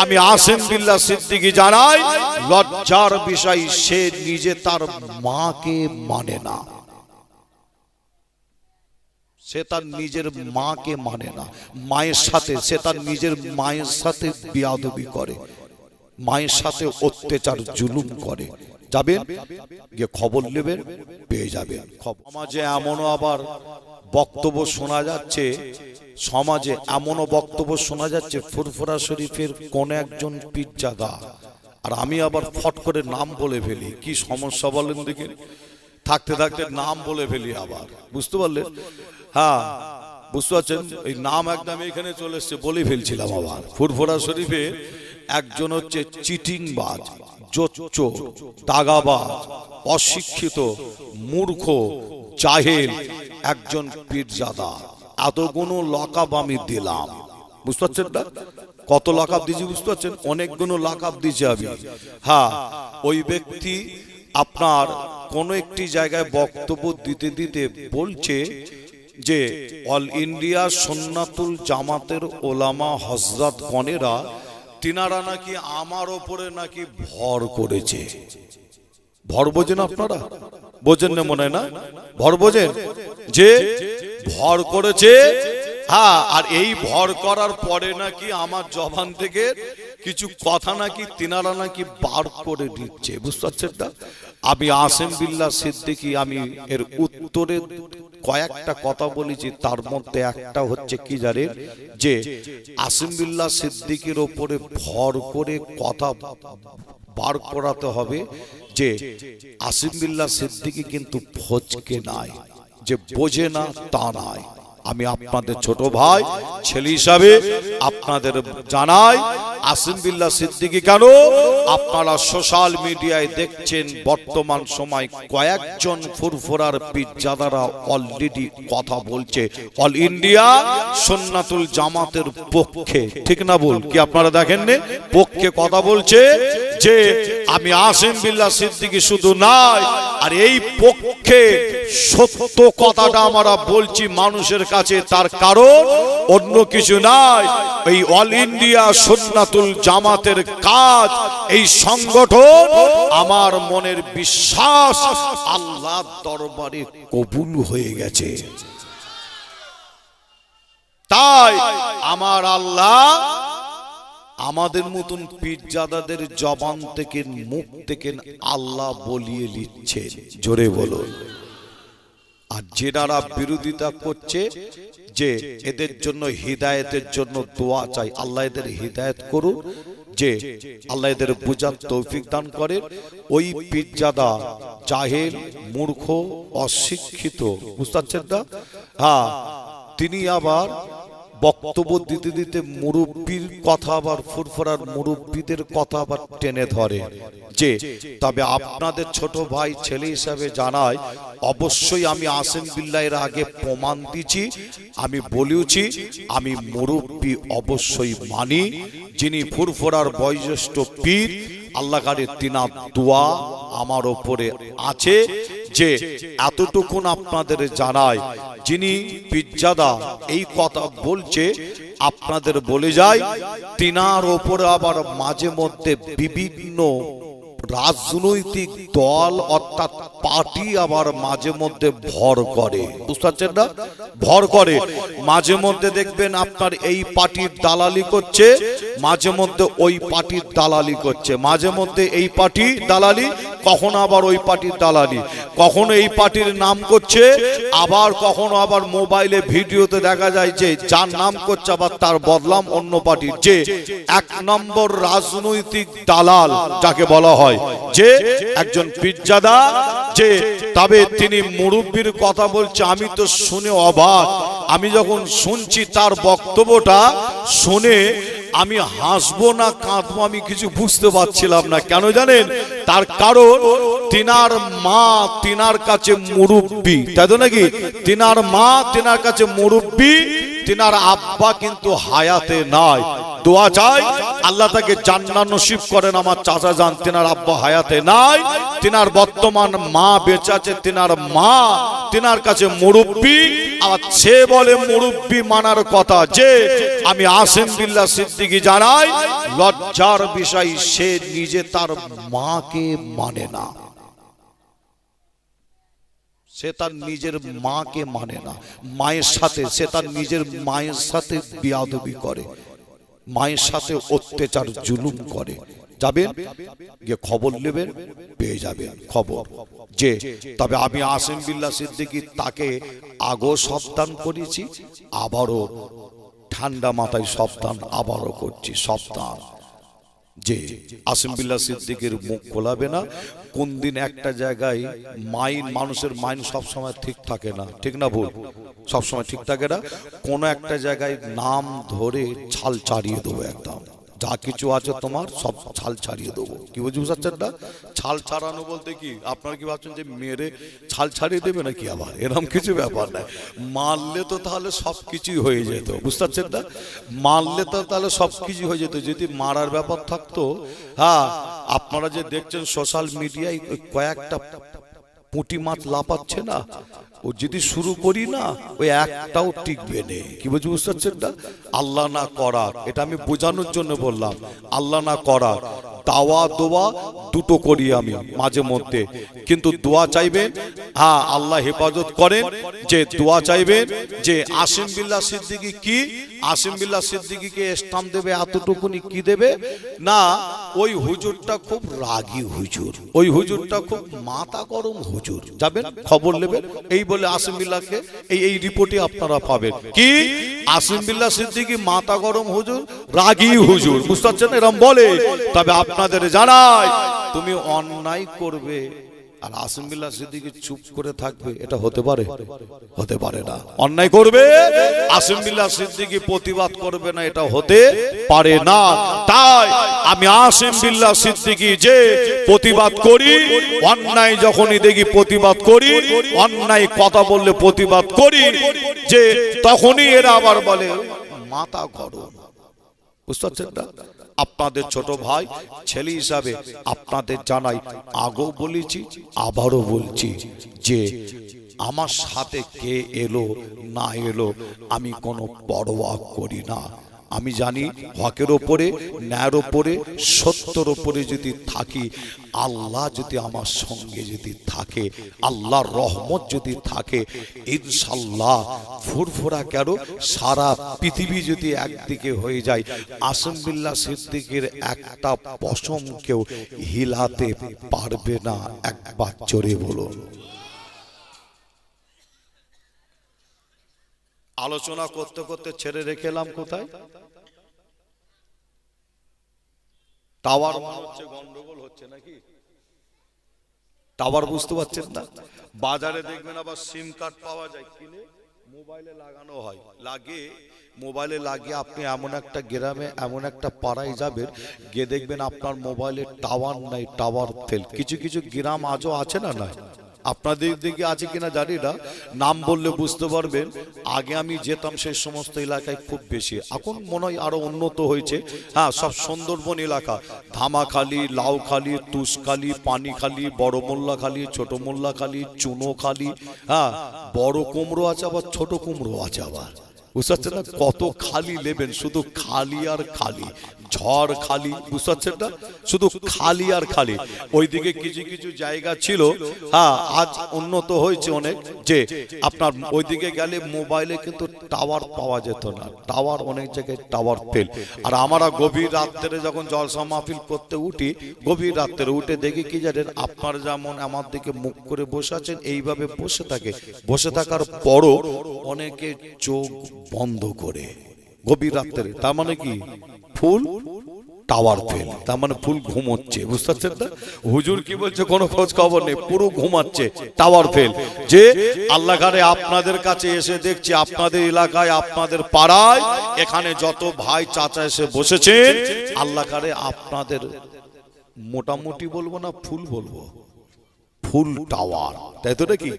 আমি আসেম বিল্লাহ সিদ্দিকি জানাই, লজ্জার বিষয়, সে নিজে তার মাকে মানে না। সে তার নিজের মাকে মানে না। মায়ের সাথে, সে তার নিজের মায়ের সাথে বিয়াদবি করে। মায়ের সাথে অত্যাচার, জুলুম করে। যাবেন গিয়ে খবর নেবেন পেয়ে যাবেন সমাজে এমনও আবার বক্তব্য শোনা যাচ্ছে সমাজে এমনও বক্তব্য শোনা যাচ্ছে, ফুরফুরা শরীফের কোন একজন পিজ্জাদা আর আমি আবার ফট করে নাম বলে ফেলি। কি সমস্যা বলেন দেখি। থাকতে থাকতে নাম বলে ফেলি আবার। বুঝতে পারলেন? হ্যাঁ বুঝতে পারছেন? এই নাম একদম এখানে চলে এসছে বলে ফেলছিলাম আবার। ফুরফুরা শরীফে একজন হচ্ছে চিটিংবাজ জোচ্চোর দাগাবাজ, অশিক্ষিত, মূর্খ, জাহেল একজন পীরজাদা। এতগুলো লকাব আমি দিলাম। বুঝতে পারছেন না? কত লাকাব দিয়েছি বুঝতে পারছেন? অনেকগুলো লাকাব দিয়েছি আমি। হ্যাঁ ওই ব্যক্তি আপনার কোন একটি জায়গায় বক্তব্য দিতে দিতে বলছে যে, অল ইন্ডিয়া সন্নাতুল জামাতের ওলামা হজরত কনেরা তিনারা নাকি আমার ওপরে নাকি ভর করেছে। ভর বোঝেন আপনারা? বোঝেন না মনে হয় না? ভর বোঝেন? যে ভর করেছে? হ্যাঁ আর এই ভর করার পরে নাকি আমার জবান থেকে কিছু কথা নাকি তিনারা নাকি বার করে দিচ্ছে। বুঝতে পারছেন না আমি আসেম বিল্লাহ সিদ্দিকি, আমি এর উত্তরে কয়েকটা কথা বলেছি তার মধ্যে একটা হচ্ছে কি জানেন যে, আসিম বিল্লাহ সিদ্দিকির ওপরে ভর করে কথা বার করাতে হবে যে, আসিম বিল্লাহ সিদ্দিকি কিন্তু ফজকে নাই। যে বোঝে না তা নাই আমি আপনাদের ছোট ভাই ছেলে হিসাবে আপনাদের জানাই আসিম বিল্লাহ সিদ্দিকি কেন? আপনারা সোশ্যাল মিডিয়ায় দেখছেন বর্তমান সময় কয়েকজন ফুরফুরার পিজ্জাদারা অলরেডি কথা বলছে। অল ইন্ডিয়া সন্ন্যাতুল জামাতের পক্ষে। ঠিক না বল কি আপনারা দেখেন নে? পক্ষে কথা বলছে যে আমি আসিম বিল্লাহ সিদ্দিকি শুধু নাই, আর এই পক্ষে সত্য কথাটা আমরা বলছি মানুষের কাছে, তার কারণ অন্য কিছু নাই। এই অল ইন্ডিয়া সুন্নাতুল জামাতের কাজ, এই সংগঠন আমার মনের বিশ্বাস আল্লাহ দরবারে কবুল হয়ে গেছে। তাই আমার আল্লাহ আমাদের মতন পীরজাদাদের জবান থেকে মুখ থেকে আল্লাহ বলিয়ে নিচ্ছে জোরে বলুন। আর যেনারা বিরোধিতা করছে যে এদের জন্য হৃদায়তের জন্য দোয়া চাই। আল্লাহ এদের হৃদায়ত করুন যে আল্লাহ এদের বুঝার তৌফিক দান করে ওই পীরজাদা জাহেল, মূর্খ, অশিক্ষিত, বুঝতে পারছেন না? হ্যাঁ তিনি আবার বক্তব্য দিতে দিতে মুরব্বীর কথা আবার ফুরফুরার মুরব্বীদের কথা আবার টেনে ধরে। যে, তবে আপনাদের ছোট ভাই ছেলে হিসাবে জানাই অবশ্যই আমি আসেম বিল্লাহের আগে প্রমাণ দিচ্ছি আমি বলেওছি আমি মুরব্বী অবশ্যই মানি, যিনি ফুরফুরার বয়োজ্যেষ্ঠ পীর আল্লাহ তিনা দোয়া আমার ওপরে আছে যে এতটুকুন আপনাদের জানায় যিনি পিজ্জাদা এই কথা বলছে, আপনাদের বলে যায় তিনার ওপরে আবার মাঝে মধ্যে বিভিন্ন রাজনৈতিক দল অর্থাৎ পার্টি আবার মাঝে মধ্যে ভর করে। বুঝতে পারছেন না? ভর করে। মাঝে মধ্যে দেখবেন আপনার এই পার্টির দালালি করছে, মাঝে মধ্যে ওই পার্টির দালালি করছে। মাঝে মধ্যে এই পার্টি দালালি, কখনো আবার ওই পার্টির দালালি। কখনো এই পার্টির নাম করছে, আবার কখনো আবার মোবাইলে ভিডিওতে দেখা যায় যে যার নাম করছে আবার তার বদলাম অন্য পার্টির যে এক নম্বর রাজনৈতিক দালাল, যাকে বলা হয়, যে একজন পিজ্জাদা যে, তবে তিনি মুরব্বীর কথা বলছে, আমি তো শুনে অবাক। আমি যখন শুনছি তার বক্তব্যটা, শুনে আমি হাসবো না, কাঁদবো, আমি কিছু বুঝতে পারছিলাম না। কেন জানেন? তার কারণ, তিনার মা তিনার কাছে মুরব্বী। তাই তো নাকি? তিনার মা তিনার কাছে মুরব্বী, তিনার আব্বা কিন্তু হায়াতে নাই। দোয়া চাই, আল্লাহ তাকে জান্নাত নসিব করেন, আমার চাচা যান, তিনার আব্বা হায়াতে নাই। তিনার বর্তমান মা বেঁচে আছে, তিনার মা, তিনার কাছে মুরব্বী আবার সে বলে মুরব্বী মানার কথা যে, আমি আসেম বিল্লাহ সিদ্দিকি জানাই, লজ্জার বিষয়, সে নিজে তার মাকে মানে না। সে তার নিজের মাকে মানে না। মায়ের সাথে, সে তার নিজের মায়ের সাথে বিয়াদবি করে। মায়ের সাথে অত্যাচার জুলুম করে। যাবেন গিয়ে খবর নেবেন পেয়ে যাবেন খবর। যে, তবে আমি আসেন বিল্লা সিদ্দিকি তাকে আগো সবদান করেছি, আবারও ঠান্ডা মাথায় সবদান আবারও করছি, সাবধান। যে আসিম বিল্লাহ সিদ্দিকের মুখ খোলাবে না, কোন দিন একটা জায়গায় মাইন্ড মানুষের মাইন্ড সবসময় ঠিক থাকে না। ঠিক না ভুল? সবসময় ঠিক থাকে না। কোনো একটা জায়গায় নাম ধরে ছাল চাড়িয়ে দেবো একদম। যা কিছু আছে তোমার সব ছাল ছাড়িয়ে দেবো। কি বুঝতে বুঝাচ্ছেন না ছাল ছাড়ানো বলতে কি? আপনারা কি ভাবছেন যে মেরে ছাল ছাড়িয়ে দেবে নাকি আবার? এরকম কিছু ব্যাপার নাই। মারলে তো তাহলে সব কিছুই হয়ে যেত। বুঝতে পারছেন না মারলে তো তাহলে সব কিছু হয়ে যেত। যদি মারার ব্যাপার থাকতো হ্যাঁ আপনারা যে দেখছেন সোশ্যাল মিডিয়ায় কয়েকটা পুঁটি মাছ লাপাচ্ছে না। ও যদি শুরু করি না, ওই একটাও টিকবে নে। কি বলছি বুঝতে পারছেন না? আল্লাহ না করার, এটা আমি বোঝানোর জন্য বললাম, আল্লাহ না করার। দাওয়া দোয়া দুটো করি আমি মাঝে মধ্যে। কিন্তু দোয়া চাইবেন হ্যাঁ আল্লাহ হেফাজত করেন যে দোয়া চাইবেন যে আসিম বিল্লাহ সিদ্দিকি কি? আসিম বিল্লাহ সিদ্দিকিকে স্টাম দেবে, এতটুকুনি কি দেবে? না, ওই হুজুরটা খুব রাগী হুজুর। ওই হুজুরটা খুব মাথা গরম হুজুর। যাবেন, খবর নেবেন, এই বলে আসিম বিল্লাহকে এই এই রিপোর্টে আপনারা পাবেন। কি? আসিম বিল্লা সিদ্দিকি মাথা গরম হুজুর, রাগী হুজুর। বুঝতে পারছেন? এরম বলে। তবে আপনাদের জানাই, তুমি অন্যায় করবে। আর আসিম বিল্লাহ সিদ্দিকি চুপ করে থাকবে, এটা হতে পারে? হতে পারে না। অন্যায় করবে আসিম বিল্লাহ সিদ্দিকি প্রতিবাদ করবে না, এটা হতে পারে না। তাই আমি আসিম বিল্লাহ সিদ্দিকি যে প্রতিবাদ করি, অন্যায় যখনই দেখি প্রতিবাদ করি, অন্যায় কথা বললে প্রতিবাদ করি, যে তখনই এরা আবার বলে, মাথা গরম। আপনাদের ছোট ভাই, ছেলে হিসাবে আপনাদের জানাই, আগেও বলেছি, আবারও বলছি যে আমার সাথে কে এলো, না এলো, আমি কোনো পরোয়া করি না। আমি জানি হকের ওপরে, ন্যায়ের ওপরে, সত্যর ওপরে যদি থাকি, আল্লাহ যদি আমার সঙ্গে যদি থাকে, আল্লাহর রহমত যদি থাকে, ইনশাল্লাহ ফুরফুরা কেন? সারা পৃথিবী যদি একদিকে হয়ে যায় আসম্বিল্লা সিদ্দিকের একটা পশম কেউ হিলাতে পারবে না, একবার জোরে বলুন। আলোচনা করতে করতে ছেড়ে রেখে এলাম কোথায়? টাওয়ার হচ্ছে গন্ডগোল হচ্ছে নাকি? টাওয়ার বুঝতে পারছেন না? বাজারে দেখবেন আবার সিম কার্ড পাওয়া যায় কিনে মোবাইলে লাগানো হয়। লাগে, মোবাইলে লাগিয়ে আপনি এমন একটা গ্রামে, এমন একটা পাড়ায় যাবেন, গিয়ে দেখবেন আপনার মোবাইলে টাওয়ার নাই, টাওয়ার ফেল কিছু কিছু গ্রাম আজও আছে না নাই? আপনাদের দিকে আছে কিনা জানি না। নাম বললে বুঝতে পারবেন। আগে আমি যেতাম সেই সমস্ত এলাকায় খুব বেশি। এখন মনে হয় আরও উন্নত হয়েছে। হ্যাঁ সব সুন্দরবন এলাকা। ধামাখালি, লাউখালি, তুষখালি, পানিখালি বড় মোল্লাখালি ছোট মোল্লাখালি চুনোখালি। হ্যাঁ বড় কুমড়ো আছে আবার ছোট কুমড়ো আছে আবার। বুঝতে পারছেন না? কত খালি নেবেন। শুধু খালি আর খালি। ঝড় খালি, বুঝতে পারছেন না? শুধু খালি আর খালি। ওইদিকে কিছু কিছু জায়গা ছিল। হ্যাঁ আজ উন্নত হয়েছে অনেক। যে আপনার ওইদিকে গেলে মোবাইলে কিন্তু টাওয়ার পাওয়া যেত না। টাওয়ার অনেক জায়গায় টাওয়ার ফেল। আর আমরা গভীর রাত্রে যখন জলসা মাহফিল করতে উঠি, গভীর রাত্রে উঠে দেখি কি জানেন? আপনার যেমন আমার দিকে মুখ করে বসে আছেন, এইভাবে বসে থাকে। বসে থাকার পরও অনেকে চোখ বন্ধ করে। গভীর রাত্রে। তার মানে কি? ফুল, টাওয়ার ফেল। তার মানে ফুল ঘুমোচ্ছে, বুঝতে পারছেন না হুজুর কি বলছে, কোনো খোঁজ খবর নেই, পুরো ঘুমাচ্ছে, টাওয়ার ফেল। যে আল্লাহ ঘরে আপনাদের কাছে এসে দেখছি, আপনাদের এলাকায়, আপনাদের পাড়ায়, এখানে যত ভাই চাচা এসে বসেছেন আল্লাহ ঘরে আপনাদের মোটামুটি বলব না, ফুল বলব, ফুল টাওয়ার। তাই তো নাকি?